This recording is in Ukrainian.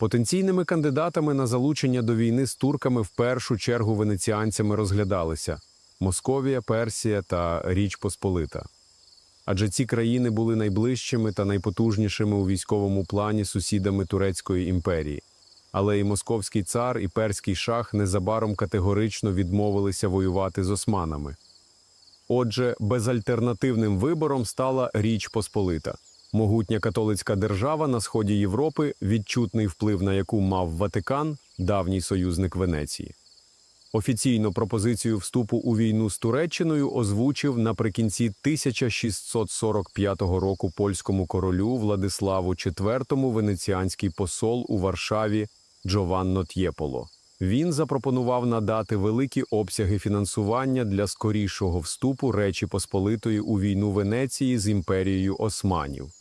Потенційними кандидатами на залучення до війни з турками в першу чергу венеціанцями розглядалися Московія, Персія та Річ Посполита. Адже ці країни були найближчими та найпотужнішими у військовому плані сусідами Турецької імперії. Але і московський цар, і перський шах незабаром категорично відмовилися воювати з османами. Отже, безальтернативним вибором стала Річ Посполита могутня католицька держава на сході Європи, відчутний вплив на яку мав Ватикан, давній союзник Венеції. Офіційно пропозицію вступу у війну з Туреччиною озвучив наприкінці 1645 року польському королю Владиславу IV венеціанський посол у Варшаві Джованно Т'єполо. Він запропонував надати великі обсяги фінансування для скорішого вступу Речі Посполитої у війну Венеції з імперією османів.